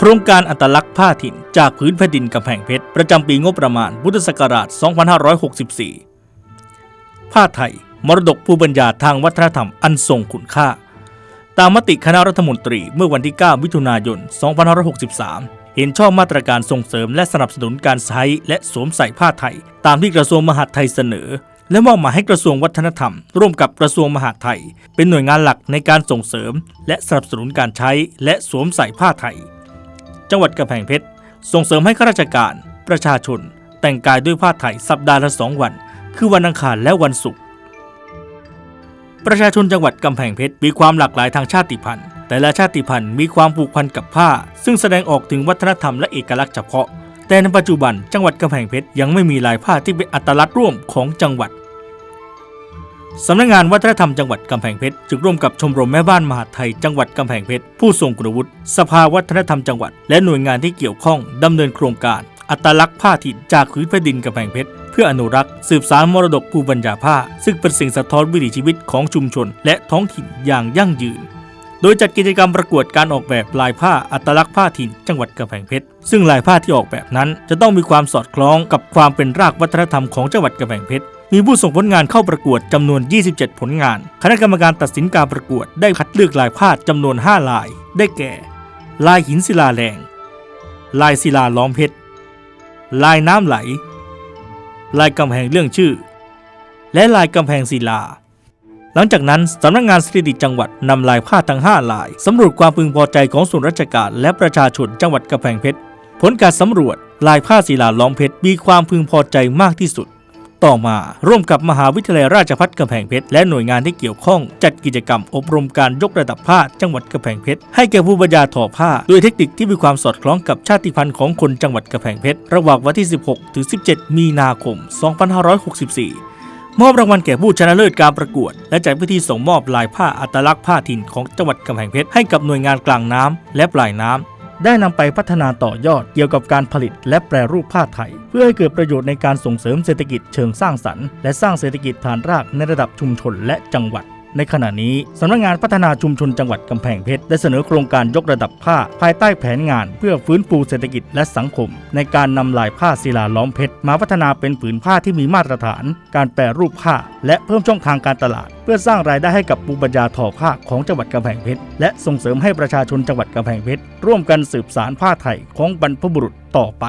โครงการอัตลักษณ์ผ้าถิ่น จากพื้นแผ่นดินกำแพงเพชร ประจำปีงบประมาณพุทธศักราช 2564 ผ้าไทย มรดกภูมิปัญญาทางวัฒนธรรมอันทรงคุณค่า ตามมติคณะรัฐมนตรีเมื่อวันที่ 9 มิถุนายน 2563 เห็นชอบมาตรการส่งเสริมและสนับสนุนการใช้และสวมใส่ผ้าไทย ตามที่กระทรวงมหาดไทยเสนอ และมอบหมายให้กระทรวงวัฒนธรรม ร่วมกับกระทรวงมหาดไทย เป็นหน่วยงานหลักในการส่งเสริม และสนับสนุนการใช้และสวมใส่ผ้าไทย จังหวัดกำแพงเพชร ส่งเสริมให้ข้าราชการ ประชาชน แต่งกายด้วยผ้าไทยสัปดาห์ละสองวัน คือวันอังคารและวันศุกร์ ประชาชนจังหวัดกำแพงเพชรมีความหลากหลายทางชาติพันธุ์ แต่ละชาติพันธุ์มีความผูกพันกับผ้า ซึ่งแสดงออกถึงวัฒนธรรมและเอกลักษณ์เฉพาะ แต่ในปัจจุบันจังหวัดกำแพงเพชรยังไม่มีลายผ้าที่เป็นอัตลักษณ์ร่วมของจังหวัด สำนักงานวัฒนธรรมจังหวัดกำแพงเพชรจึงร่วมกับชมรมแม่บ้านมหาดไทยจังหวัดกำแพงเพชรผู้ทรงคุณวุฒิสภาวัฒนธรรมจังหวัด และหน่วยงานที่เกี่ยวข้องดำเนินโครงการ อัตลักษณ์ผ้าถิ่นจากพื้นแผ่นดินกำแพงเพชรเพื่ออนุรักษ์สืบสานมรดกภูมิปัญญาผ้า ซึ่งเป็นสิ่งสะท้อนวิถีชีวิตของชุมชน และท้องถิ่นอย่างยั่งยืน โดยจัดกิจกรรมประกวดการออกแบบลายผ้าอัตลักษณ์ผ้าถิ่นจังหวัดกำแพงเพชรซึ่งลายผ้าที่ออกแบบนั้น จะต้องมีความสอดคล้องกับความเป็นรากวัฒนธรรมของจังหวัดกำแพงเพชร มีผู้ส่งผลงานเข้าประกวดจำนวน 27 ผลงาน คณะกรรมการตัดสินการประกวดได้คัดเลือกลายผ้าจำนวน 5 ลาย ได้แก่ ลายหินศิลาแรง ลายศิลาล้อมเพชร ลายน้ำไหล ลายกำแพงเรื่องชื่อ และลายกำแพงศิลา หลังจากนั้นสำนักงานสถิติจังหวัดนำลายผ้าทั้ง 5 ลายสำรวจความพึงพอใจของส่วนราชการและประชาชนจังหวัดกำแพงเพชร ผลการสำรวจลายผ้าศิลาล้อมเพชรมีความพึงพอใจมากที่สุด ต่อมาร่วมกับมหาวิทยาลัยราชภัฏกำแพงเพชรและหน่วยงานที่เกี่ยวข้องจัดกิจกรรม อบรมการยกระดับผ้าจังหวัดกำแพงเพชรให้แก่ผู้บรรยาทอผ้าด้วยเทคนิคที่มีความสอดคล้องกับชาติพันธุ์ของคนจังหวัดกำแพงเพชรระหว่างวันที่ 16 ถึง 17 มีนาคม 2564มอบรางวัลแก่ผู้ชนะเลิศการประกวด และจัดพิธีส่งมอบลายผ้าอัตลักษณ์ผ้าถิ่นของจังหวัดกำแพงเพชรให้กับหน่วยงานกลางน้ำและปลายน้ำ ได้นำไปพัฒนาต่อยอดเกี่ยวกับการผลิตและแปรรูปผ้าไทย เพื่อให้เกิดประโยชน์ในการส่งเสริมเศรษฐกิจเชิงสร้างสรรค์และสร้างเศรษฐกิจฐานรากในระดับชุมชนและจังหวัด ในขณะนี้สำนักงานพัฒนาชุมชนจังหวัดกำแพงเพชรได้เสนอโครงการยกระดับผ้าภายใต้แผนงาน เพื่อฟื้นฟูเศรษฐกิจและสังคม ในการนำลายผ้าศิลาล้อมเพชรมาพัฒนาเป็นผืนผ้าที่มีมาตรฐาน การแปรรูปผ้า และเพิ่มช่องทางการตลาด เพื่อสร้างรายได้ให้กับภูปัญญาทอผ้าของจังหวัดกำแพงเพชรและส่งเสริมให้ประชาชนจังหวัดกำแพงเพชรร่วมกันสืบสานผ้าไทยของบรรพบุรุษต่อไป